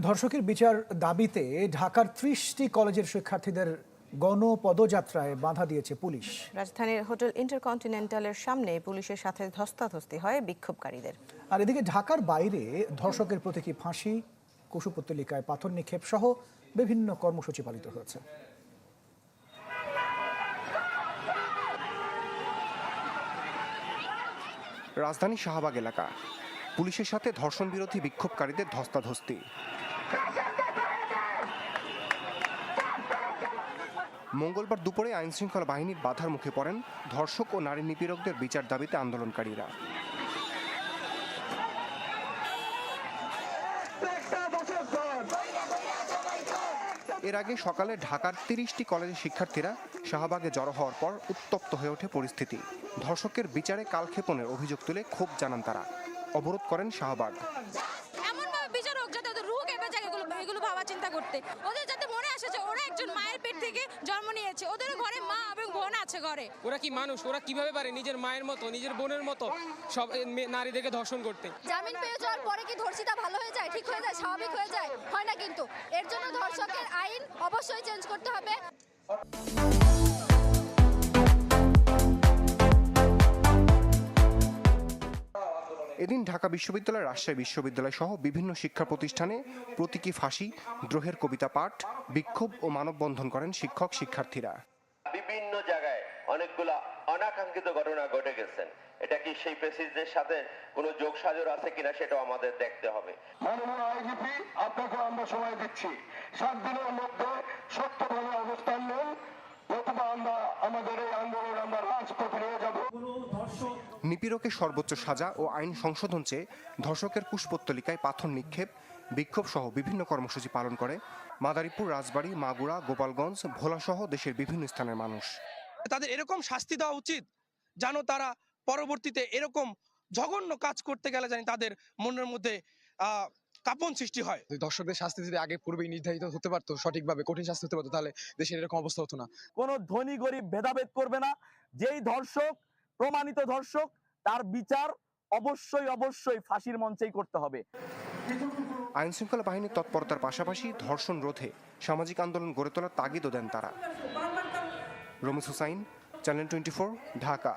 ধর্ষকের বিচার দাবিতে ঢাকার ত্রিশটি কলেজের শিক্ষার্থীদের গণপদযাত্রায় বাধা দিয়েছে পুলিশ। রাজধানীর হোটেল ইন্টারকন্টিনেন্টালের সামনে পুলিশের সাথে ধস্তাধস্তি হয় বিক্ষোভকারীদের। আর এদিকে ঢাকার বাইরে ধর্ষকের প্রতীকী ফাঁসি কুশপুত্তলিকায় পাথর নিক্ষেপ সহ বিভিন্ন কর্মসূচি পালিত হয়েছে। রাজধানী শাহবাগ এলাকা। পুলিশের সাথে ধর্ষণ বিরোধী বিক্ষোভকারীদের ধস্তাধস্তি। মঙ্গলবার দুপুরে আইনশৃঙ্খলা বাহিনীর বাধার মুখে পড়েন ধর্ষক ও নারী নিপীড়কদের বিচার দাবিতে আন্দোলনকারীরা। এর আগে সকালে ঢাকার তিরিশটি কলেজের শিক্ষার্থীরা শাহবাগে জড়ো হওয়ার পর উত্তপ্ত হয়ে ওঠে পরিস্থিতি। ধর্ষকের বিচারে কালক্ষেপণের অভিযোগ তুলে ক্ষোভ জানান তারা। অবরোধ করেন শাহবাগ। এগুলো এগুলো ভাবা চিন্তা করতে। ওদের যাতে মনে আসে যে ওরা একজন মায়ের পেট থেকে জন্ম নিয়েছে। ওদের ঘরে মা এবং বোন আছে ঘরে। ওরা কি মানুষ? ওরা কীভাবে পারে? নিজের মায়ের মতো নিজের বোনের মতো সব নারীদেরকে ধর্ষণ করতে। জামিন পেয়ে যাওয়ার পরে কি ধর্ষিতা ভালো হয়ে যায় ঠিক হয়ে যায় স্বাভাবিক হয়ে যায়? হয় না কিন্তু। এর জন্য ধর্ষকের আইন অবশ্যই চেঞ্জ করতে হবে। এদিন ঢাকা বিশ্ববিদ্যালয় রাজশাহী বিশ্ববিদ্যালয় সহ বিভিন্ন শিক্ষা প্রতিষ্ঠানে প্রতীকী ফাঁসি দ্রোহের কবিতা পাঠ বিক্ষোভ ও মানববন্ধন করেন শিক্ষক শিক্ষার্থীরা। বিভিন্ন জায়গায় অনেকগুলা অনাকাঙ্ক্ষিত ঘটনা ঘটে গেছেন। এটা কি সেই প্রেসিডেন্টের সাথে কোনো যোগ সাজর আছে কিনা সেটাও আমাদের দেখতে হবে। মাননীয় আইজিপি আপনাকে আমরা সময় দিচ্ছি। সাত দিনের মধ্যে সত্যভাবে অবস্থান নেন। নতুবা আমরা আমাদের এই আন্দোলন আমরা রাজপথে নিয়ে যাব। নিপীড়কের সর্বোচ্চ সাজা ও আইন সংশোধন চেয়ে ধর্ষকের কুশপত্তলিকায় পাথর নিক্ষেপ বিক্ষোভ সহ বিভিন্ন কর্মসূচি পালন করে মাদারীপুর রাজবাড়ী মাগুরা গোপালগঞ্জ ভোলাসহ দেশের বিভিন্ন স্থানের মানুষ। তাদের এরকম শাস্তি দেওয়া উচিত যেন তারা পরবর্তীতে এরকম জঘন্য কাজ করতে গেলে জানি তাদের মনের মধ্যে আহ কাপন সৃষ্টি হয়। দর্শকদের শাস্তি যদি আগে পূর্বেই নির্ধারিত হতে পারতো সঠিকভাবে কঠিন শাস্তি হতে পারতো তাহলে দেশের এরকম অবস্থা হতো না। কোনো ধনী গরিব ভেদাভেদ করবে না। যেই ধর্ষক প্রমাণিত ধর্ষক তার বিচার অবশ্যই অবশ্যই ফাঁসির মঞ্চেই করতে হবে। আইন শৃঙ্খলা বাহিনীর তৎপরতার পাশাপাশি ধর্ষণ রোধে সামাজিক আন্দোলন গড়ে তোলার তাগিদও দেন তারা। Ramesh Hussain channel twenty Dhaka.